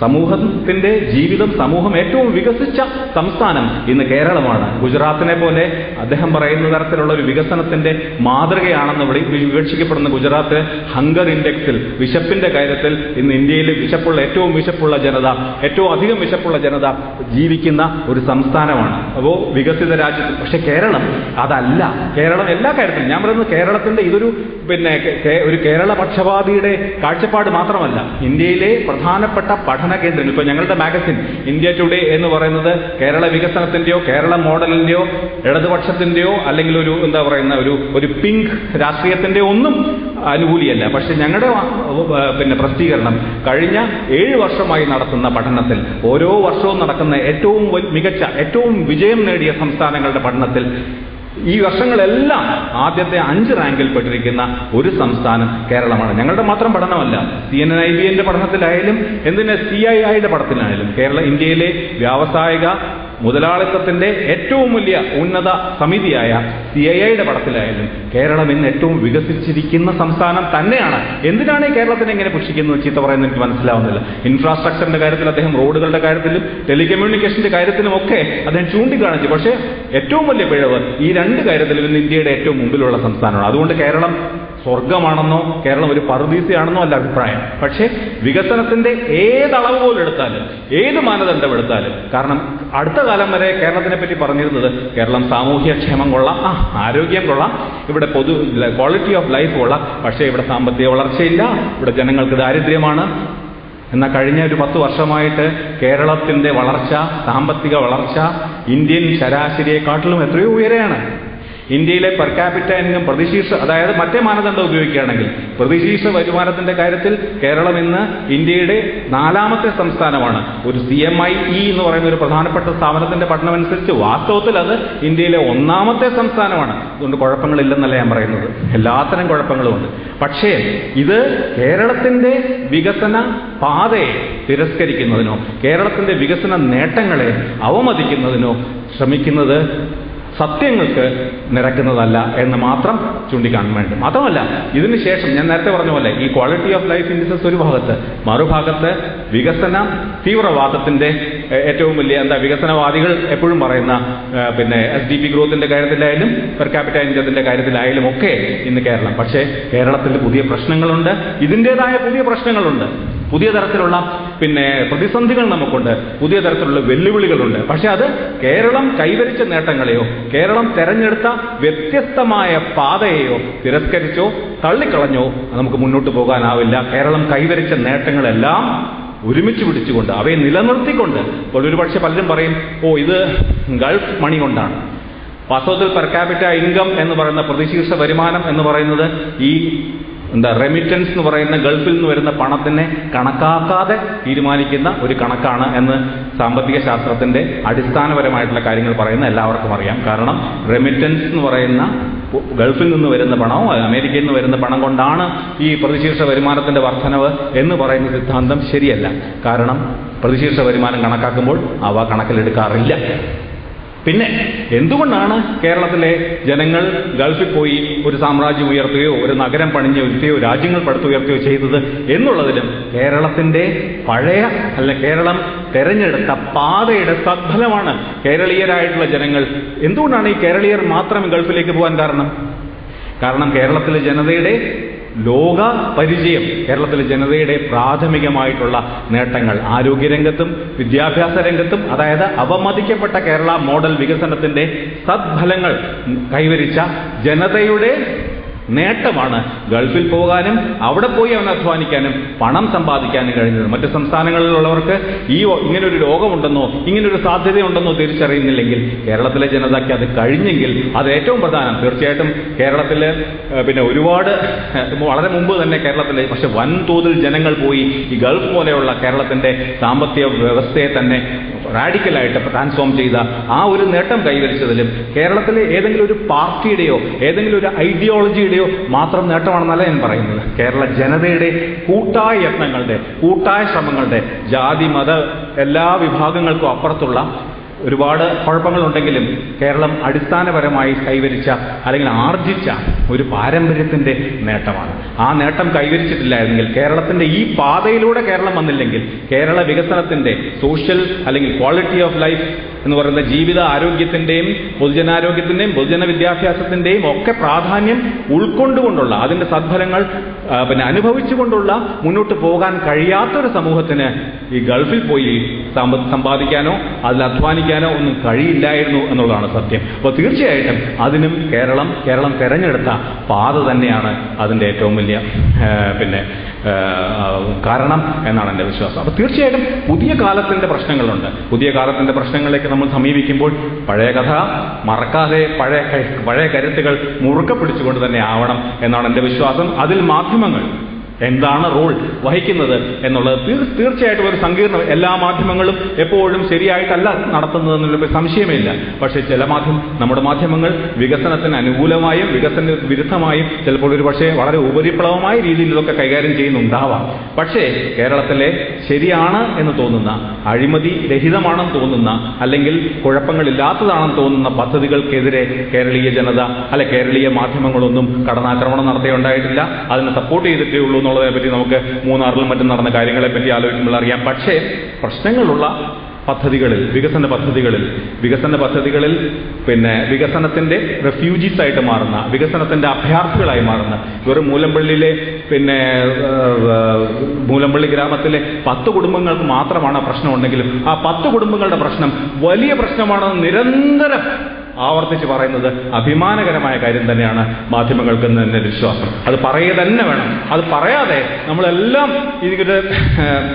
സമൂഹത്തിന്റെ ജീവിതം സമൂഹം ഏറ്റവും വികസിച്ച സംസ്ഥാനം ഇന്ന് കേരളമാണ്. ഗുജറാത്തിനെ പോലെ അദ്ദേഹം പറയുന്ന തരത്തിലുള്ള ഒരു വികസനത്തിന്റെ മാതൃകയാണെന്ന് വിളി വിവക്ഷിക്കപ്പെടുന്ന ഗുജറാത്ത് ഹങ്കർ ഇൻഡെക്സിൽ വിശപ്പിന്റെ കാര്യത്തിൽ ഇന്ന് ഇന്ത്യയിൽ വിശപ്പുള്ള ഏറ്റവും വിശപ്പുള്ള ജനത ഏറ്റവും അധികം വിശപ്പുള്ള ജനത ജീവിക്കുന്ന ഒരു സംസ്ഥാനമാണ്. അപ്പോൾ വികസിത രാജ്യത്ത് പക്ഷെ കേരളം അതല്ല. കേരളം എല്ലാ കാര്യത്തിലും ഞാൻ പറയുന്നത് കേരളത്തിന്റെ ഇതൊരു പിന്നെ ഒരു കേരള പക്ഷപാതിയുടെ കാഴ്ചപ്പാട് മാത്രമല്ല. ഇന്ത്യയിലെ പ്രധാനപ്പെട്ട പഠന കേന്ദ്രങ്ങൾ ഇപ്പൊ ഞങ്ങളുടെ മാഗസിൻ ഇന്ത്യ ടുഡേ എന്ന് പറയുന്നത് കേരള വികസനത്തിന്റെയോ കേരള മോഡലിന്റെയോ ഇടതുപക്ഷത്തിന്റെയോ അല്ലെങ്കിൽ ഒരു എന്താ പറയുന്ന ഒരു ഒരു പിങ്ക് രാഷ്ട്രീയത്തിന്റെ ഒന്നും അനുകൂലിയല്ല പക്ഷെ ഞങ്ങളുടെ പിന്നെ പ്രസിദ്ധീകരണം കഴിഞ്ഞ ഏഴ് വർഷമായി നടത്തുന്ന പഠനത്തിൽ ഓരോ വർഷവും നടക്കുന്ന ഏറ്റവും മികച്ച ഏറ്റവും വിജയം നേടിയ സംസ്ഥാനങ്ങളുടെ പഠനത്തിൽ ഈ വർഷങ്ങളെല്ലാം ആദ്യത്തെ അഞ്ച് റാങ്കിൽ പെട്ടിരിക്കുന്ന ഒരു സംസ്ഥാനം കേരളമാണ്. ഞങ്ങളുടെ മാത്രം പഠനമല്ല C N N I B എന്റെ പഠനത്തിലായാലും എന്തിന് സി ഐ ഐയുടെ പഠനത്തിലായാലും കേരള ഇന്ത്യയിലെ വ്യാവസായിക മുതലാളിത്തത്തിന്റെ ഏറ്റവും വലിയ ഉന്നത സമിതിയായ സി ഐ ഐയുടെ പടത്തിലായാലും കേരളം ഇന്ന് ഏറ്റവും വികസിച്ചിരിക്കുന്ന സംസ്ഥാനം തന്നെയാണ്. എന്തിനാണ് ഈ കേരളത്തിനെ ഇങ്ങനെ പുഷിക്കുന്നത് ചീത്ത പറയുന്നത് എനിക്ക് മനസ്സിലാവുന്നില്ല. ഇൻഫ്രാസ്ട്രക്ചറിന്റെ കാര്യത്തിൽ അദ്ദേഹം റോഡുകളുടെ കാര്യത്തിലും ടെലികമ്മ്യൂണിക്കേഷന്റെ കാര്യത്തിലും ഒക്കെ അദ്ദേഹം ചൂണ്ടിക്കാണിച്ചു. പക്ഷേ ഏറ്റവും വലിയ പിഴവ് ഈ രണ്ട് കാര്യത്തിലും ഇന്ന് ഇന്ത്യയുടെ ഏറ്റവും മുമ്പിലുള്ള സംസ്ഥാനമാണ്. അതുകൊണ്ട് കേരളം സ്വർഗമാണെന്നോ കേരളം ഒരു പറുദീസയാണെന്നോ അല്ല അഭിപ്രായം. പക്ഷേ വികസനത്തിന്റെ ഏതളവ് പോലും എടുത്താലും ഏത് മാനദണ്ഡം എടുത്താലും കാരണം അടുത്ത കാലം വരെ കേരളത്തിനെ പറ്റി പറഞ്ഞിരുന്നത് കേരളം സാമൂഹ്യക്ഷേമം കൊള്ളാം ആ ആരോഗ്യം കൊള്ളാം ഇവിടെ പൊതു ക്വാളിറ്റി ഓഫ് ലൈഫ് കൊള്ളാം പക്ഷേ ഇവിടെ സാമ്പത്തിക വളർച്ചയില്ല ഇവിടെ ജനങ്ങൾക്ക് ദാരിദ്ര്യമാണ്. എന്നാൽ കഴിഞ്ഞ ഒരു പത്ത് വർഷമായിട്ട് കേരളത്തിന്റെ വളർച്ച സാമ്പത്തിക വളർച്ച ഇന്ത്യൻ ശരാശരിയെക്കാട്ടിലും എത്രയോ ഉയരെയാണ്. ഇന്ത്യയിലെ പെർ ക്യാപിറ്റ ഇൻകം പ്രതിശീർഷ അതായത് മറ്റേ മാനദണ്ഡം ഉപയോഗിക്കുകയാണെങ്കിൽ പ്രതിശീർഷ വരുമാനത്തിന്റെ കാര്യത്തിൽ കേരളം ഇന്ന് ഇന്ത്യയുടെ നാലാമത്തെ സംസ്ഥാനമാണ്. ഒരു സി എം ഐ ഇ എന്ന് പറയുന്ന ഒരു പ്രധാനപ്പെട്ട സ്ഥാപനത്തിന്റെ പഠനമനുസരിച്ച് വാസ്തവത്തിൽ അത് ഇന്ത്യയിലെ ഒന്നാമത്തെ സംസ്ഥാനമാണ്. അതുകൊണ്ട് കുഴപ്പങ്ങളില്ലെന്നല്ല ഞാൻ പറയുന്നത്. എല്ലാത്തരം കുഴപ്പങ്ങളുമുണ്ട്. പക്ഷേ ഇത് കേരളത്തിന്റെ വികസന പാതയെ തിരസ്കരിക്കുന്നതിനോ കേരളത്തിന്റെ വികസന നേട്ടങ്ങളെ അവമതിക്കുന്നതിനോ ശ്രമിക്കുന്നത് സത്യങ്ങൾക്ക് നിരക്കുന്നതല്ല എന്ന് മാത്രം ചൂണ്ടിക്കാണാൻ വേണ്ടി മാത്രമല്ല ഇതിനുശേഷം ഞാൻ നേരത്തെ പറഞ്ഞ പോലെ ഈ ക്വാളിറ്റി ഓഫ് ലൈഫ് ഇൻഡിസസ് ഒരു ഭാഗത്ത് മറുഭാഗത്ത് വികസന തീവ്രവാദത്തിന്റെ ഏറ്റവും വലിയ എന്താ വികസനവാദികൾ എപ്പോഴും പറയുന്ന പിന്നെ എസ് ഡി പി ഗ്രോത്തിന്റെ കാര്യത്തിലായാലും പെർ ക്യാപിറ്റ ഇൻകത്തിന്റെ കാര്യത്തിലായാലും ഒക്കെ ഇന്ന് കേരളം. പക്ഷേ കേരളത്തിൽ പുതിയ പ്രശ്നങ്ങളുണ്ട്. ഇതിന്റെതായ പുതിയ പ്രശ്നങ്ങളുണ്ട്. പുതിയ തരത്തിലുള്ള പിന്നെ പ്രതിസന്ധികൾ നമുക്കുണ്ട്. പുതിയ തരത്തിലുള്ള വെല്ലുവിളികളുണ്ട്. പക്ഷെ അത് കേരളം കൈവരിച്ച നേട്ടങ്ങളെയോ കേരളം തെരഞ്ഞെടുത്ത വ്യത്യസ്തമായ പാതയെയോ തിരസ്കരിച്ചോ തള്ളിക്കളഞ്ഞോ നമുക്ക് മുന്നോട്ട് പോകാനാവില്ല. കേരളം കൈവരിച്ച നേട്ടങ്ങളെല്ലാം ഒരുമിച്ച് പിടിച്ചുകൊണ്ട് അവയെ നിലനിർത്തിക്കൊണ്ട് ഇപ്പോൾ ഒരുപക്ഷെ പലരും പറയും ഓ ഇത് ഗൾഫ് മണി കൊണ്ടാണ്. വാസ്തവത്തിൽ പെർ ക്യാപിറ്റ ഇൻകം എന്ന് പറയുന്ന പ്രതിശീർഷ വരുമാനം എന്ന് പറയുന്നത് ഈ എന്താ റെമിറ്റൻസ് എന്ന് പറയുന്ന ഗൾഫിൽ നിന്ന് വരുന്ന പണത്തിനെ കണക്കാക്കാതെ തീരുമാനിക്കുന്ന ഒരു കണക്കാണ് എന്ന് സാമ്പത്തിക ശാസ്ത്രത്തിന്റെ അടിസ്ഥാനപരമായിട്ടുള്ള കാര്യങ്ങൾ പറയുന്ന എല്ലാവർക്കും അറിയാം. കാരണം റെമിറ്റൻസ് എന്ന് പറയുന്ന ഗൾഫിൽ നിന്ന് വരുന്ന പണവും അമേരിക്കയിൽ നിന്ന് വരുന്ന പണം കൊണ്ടാണ് ഈ പ്രതിശീർഷ വരുമാനത്തിന്റെ വർധനവ് എന്ന് പറയുന്ന സിദ്ധാന്തം ശരിയല്ല. കാരണം പ്രതിശീർഷ വരുമാനം കണക്കാക്കുമ്പോൾ അവ കണക്കിലെടുക്കാറില്ല. പിന്നെ എന്തുകൊണ്ടാണ് കേരളത്തിലെ ജനങ്ങൾ ഗൾഫിൽ പോയി ഒരു സാമ്രാജ്യം ഉയർത്തുകയോ ഒരു നഗരം പണിഞ്ഞ് ഉയർത്തുകയോ രാജ്യങ്ങൾ പടുത്തുയർത്തുകയോ ചെയ്തത് എന്നുള്ളതിലും കേരളത്തിന്റെ പഴയ അല്ല കേരളം തെരഞ്ഞെടുത്ത പാതയുടെ സദ്ഫലമാണ് കേരളീയരായിട്ടുള്ള ജനങ്ങൾ. എന്തുകൊണ്ടാണ് ഈ കേരളീയർ മാത്രം ഗൾഫിലേക്ക് പോകാൻ കാരണം? കാരണം കേരളത്തിലെ ജനതയുടെ ലോക പരിചയം കേരളത്തിലെ ജനതയുടെ പ്രാഥമികമായിട്ടുള്ള നേട്ടങ്ങൾ ആരോഗ്യരംഗത്തും വിദ്യാഭ്യാസ രംഗത്തും അതായത് അവമതിക്കപ്പെട്ട കേരള മോഡൽ വികസനത്തിന്റെ സദ്ഫലങ്ങൾ കൈവരിച്ച ജനതയുടെ നേട്ടമാണ് ഗൾഫിൽ പോകാനും അവിടെ പോയി അവൻ അധ്വാനിക്കാനും പണം സമ്പാദിക്കാനും കഴിഞ്ഞത്. മറ്റ് സംസ്ഥാനങ്ങളിലുള്ളവർക്ക് ഈ ഇങ്ങനൊരു രോഗമുണ്ടെന്നോ ഇങ്ങനൊരു സാധ്യതയുണ്ടെന്നോ തിരിച്ചറിയുന്നില്ലെങ്കിൽ കേരളത്തിലെ ജനതയ്ക്ക് അത് കഴിഞ്ഞെങ്കിൽ അത് ഏറ്റവും പ്രധാനം. തീർച്ചയായിട്ടും കേരളത്തിൽ പിന്നെ ഒരുപാട് വളരെ മുമ്പ് തന്നെ കേരളത്തിലെ പക്ഷെ വൻതോതിൽ ജനങ്ങൾ പോയി ഈ ഗൾഫ് പോലെയുള്ള കേരളത്തിന്റെ സാമ്പത്തിക വ്യവസ്ഥയെ തന്നെ റാഡിക്കലായിട്ട് ട്രാൻസ്ഫോം ചെയ്ത ആ ഒരു നേട്ടം കൈവരിച്ചതിലും കേരളത്തിലെ ഏതെങ്കിലും ഒരു പാർട്ടിയുടെയോ ഏതെങ്കിലും ഒരു ഐഡിയോളജിയുടെയോ മാത്രം നേട്ടമാണെന്നല്ല ഞാൻ പറയുന്നത്. കേരള ജനതയുടെ കൂട്ടായ യത്നങ്ങളുടെ കൂട്ടായ ശ്രമങ്ങളുടെ ജാതി മത എല്ലാ വിഭാഗങ്ങൾക്കും അപ്പുറത്തുള്ള ഒരുപാട് കുഴപ്പങ്ങളുണ്ടെങ്കിലും കേരളം അടിസ്ഥാനപരമായി കൈവരിച്ച അല്ലെങ്കിൽ ആർജിച്ച ഒരു പാരമ്പര്യത്തിന്റെ നേട്ടമാണ്. ആ നേട്ടം കൈവരിച്ചിട്ടില്ലായിരുന്നെങ്കിൽ കേരളത്തിന്റെ ഈ പാതയിലൂടെ കേരളം വന്നില്ലെങ്കിൽ കേരള വികസനത്തിന്റെ സോഷ്യൽ അല്ലെങ്കിൽ ക്വാളിറ്റി ഓഫ് ലൈഫ് എന്ന് പറയുന്ന ജീവിത ആരോഗ്യത്തിന്റെയും പൊതുജനാരോഗ്യത്തിന്റെയും പൊതുജന വിദ്യാഭ്യാസത്തിന്റെയും ഒക്കെ പ്രാധാന്യം ഉൾക്കൊണ്ടുകൊണ്ടുള്ള അതിന്റെ സദ്ഫലങ്ങൾ പിന്നെ അനുഭവിച്ചുകൊണ്ടുള്ള മുന്നോട്ട് പോകാൻ കഴിയാത്തൊരു സമൂഹത്തിന് ഈ ഗൾഫിൽ പോയി സമ്പ- സമ്പാദിക്കാനോ അതിൽ അധ്വാനിക്കാനോ ഒന്നും കഴിയില്ലായിരുന്നു എന്നുള്ളതാണ് സത്യം. അപ്പോൾ തീർച്ചയായിട്ടും അതിനും കേരളം കേരളം തെരഞ്ഞെടുത്ത പാത തന്നെയാണ് അതിന്റെ ഏറ്റവും വലിയ പിന്നെ കാരണം എന്നാണ് എന്റെ വിശ്വാസം. അപ്പോൾ തീർച്ചയായിട്ടും പുതിയ കാലത്തിന്റെ പ്രശ്നങ്ങളുണ്ട്. പുതിയ കാലത്തിന്റെ പ്രശ്നങ്ങളിലേക്ക് നമ്മൾ സമീപിക്കുമ്പോൾ പഴയ കഥ മറക്കാതെ പഴയ പഴയ കരുത്തുകൾ മുറുക്കെ പിടിച്ചുകൊണ്ട് തന്നെ ആവണം എന്നാണ് എന്റെ വിശ്വാസം. അതിൽ മാധ്യമങ്ങൾ എന്താണ് റോൾ വഹിക്കുന്നത് എന്നുള്ളത്. തീർ- തീർച്ചയായിട്ടും ഒരു സങ്കീർണം എല്ലാ മാധ്യമങ്ങളും എപ്പോഴും ശരിയായിട്ടല്ല നടത്തുന്നതെന്നുള്ള സംശയമില്ല. പക്ഷേ ചില മാധ്യമം നമ്മുടെ മാധ്യമങ്ങൾ വികസനത്തിന് അനുകൂലമായും വികസന വിരുദ്ധമായും ചിലപ്പോൾ ഒരു പക്ഷേ വളരെ ഉപരിപ്ലവമായ രീതിയിൽ ഇതൊക്കെ കൈകാര്യം ചെയ്യുന്നുണ്ടാവാം. പക്ഷേ കേരളത്തിലെ ശരിയാണ് എന്ന് തോന്നുന്ന അഴിമതി രഹിതമാണെന്ന് തോന്നുന്ന അല്ലെങ്കിൽ കുഴപ്പങ്ങളില്ലാത്തതാണെന്ന് തോന്നുന്ന പദ്ധതികൾക്കെതിരെ കേരളീയ ജനത അല്ലെ കേരളീയ മാധ്യമങ്ങളൊന്നും കടന്നാക്രമണം നടത്തിയുണ്ടായിട്ടില്ല. അതിനെ സപ്പോർട്ട് ചെയ്തിട്ടേ ഉള്ളൂ എന്നുള്ളതിനെ പറ്റി നമുക്ക് മൂന്നാറിലും മറ്റും നടന്ന കാര്യങ്ങളെ പറ്റി ആലോചിക്കുമ്പോൾ അറിയാം. പക്ഷേ പ്രശ്നങ്ങളുള്ള പദ്ധതികളിൽ വികസന പദ്ധതികളിൽ വികസന പദ്ധതികളിൽ പിന്നെ വികസനത്തിന്റെ റെഫ്യൂജീസ് ആയിട്ട് മാറുന്ന വികസനത്തിന്റെ അഭയാർത്ഥികളായി മാറുന്ന ഇവർ മൂലമ്പള്ളിയിലെ പിന്നെ മൂലമ്പള്ളി ഗ്രാമത്തിലെ പത്ത് കുടുംബങ്ങൾക്ക് മാത്രമാണ് പ്രശ്നം ഉണ്ടെങ്കിലും ആ പത്ത് കുടുംബങ്ങളുടെ പ്രശ്നം വലിയ പ്രശ്നമാണെന്ന് നിരന്തരം ആവർത്തിച്ച് പറയുന്നത് അഭിമാനകരമായ കാര്യം തന്നെയാണ് മാധ്യമങ്ങൾക്ക് തന്നെ വിശ്വാസം. അത് പറയുക തന്നെ വേണം. അത് പറയാതെ നമ്മളെല്ലാം ഇതിന്റെ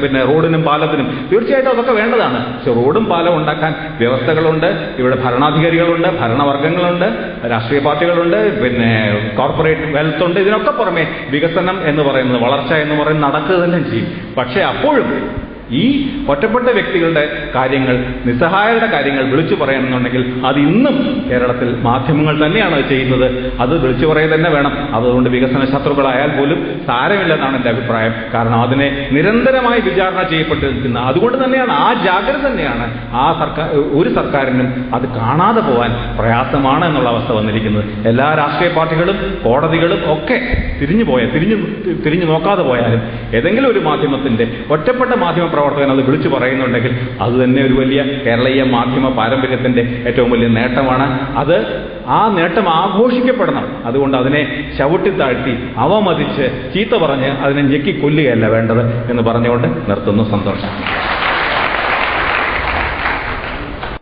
പിന്നെ റോഡിനും പാലത്തിനും തീർച്ചയായിട്ടും അതൊക്കെ വേണ്ടതാണ്. പക്ഷെ റോഡും പാലം ഉണ്ടാക്കാൻ വ്യവസ്ഥകളുണ്ട്. ഇവിടെ ഭരണാധികാരികളുണ്ട് ഭരണവർഗങ്ങളുണ്ട് രാഷ്ട്രീയ പാർട്ടികളുണ്ട് പിന്നെ കോർപ്പറേറ്റ് വെൽത്ത് ഉണ്ട്. ഇതിനൊക്കെ പുറമെ വികസനം എന്ന് പറയുന്നത് വളർച്ച എന്ന് പറയുന്നത് നടക്കുക തന്നെ ചെയ്യും. പക്ഷേ അപ്പോഴും ഈ ഒറ്റപ്പെട്ട വ്യക്തികളുടെ കാര്യങ്ങൾ നിസ്സഹായരുടെ കാര്യങ്ങൾ വിളിച്ചു പറയണമെന്നുണ്ടെങ്കിൽ അത് ഇന്നും കേരളത്തിൽ മാധ്യമങ്ങൾ തന്നെയാണ് ചെയ്യുന്നത്. അത് വിളിച്ചു പറയുക തന്നെ വേണം. അതുകൊണ്ട് വികസന ശത്രുക്കളായാൽ പോലും സാരമില്ലെന്നാണ് എന്റെ അഭിപ്രായം. കാരണം അതിനെ നിരന്തരമായി വിചാരണ ചെയ്യപ്പെട്ടിരിക്കുന്ന അതുകൊണ്ട് തന്നെയാണ് ആ ജാഗ്രത തന്നെയാണ് ആ സർക്കാർ ഒരു സർക്കാരിനും അത് കാണാതെ പോകാൻ പ്രയാസമാണ് എന്നുള്ള അവസ്ഥ വന്നിരിക്കുന്നത്. എല്ലാ രാഷ്ട്രീയ പാർട്ടികളും കോടതികളും ഒക്കെ തിരിഞ്ഞു പോയ തിരിഞ്ഞു തിരിഞ്ഞു നോക്കാതെ പോയാലും ഏതെങ്കിലും ഒരു മാധ്യമത്തിന്റെ ഒറ്റപ്പെട്ട മാധ്യമ പ്രവർത്തകൻ അത് വിളിച്ചു പറയുന്നുണ്ടെങ്കിൽ അത് തന്നെ ഒരു വലിയ കേരളീയ മാധ്യമ പാരമ്പര്യത്തിന്റെ ഏറ്റവും വലിയ നേട്ടമാണ്. അത് ആ നേട്ടം ആഘോഷിക്കപ്പെടണം. അതുകൊണ്ട് അതിനെ ചവിട്ടി താഴ്ത്തി അവമതിച്ച് ചീത്ത പറഞ്ഞ് അതിനെ ഞെക്കി കൊല്ലുകയല്ല വേണ്ടത് എന്ന് പറഞ്ഞുകൊണ്ട് നിർത്തുന്നു സന്തോഷം.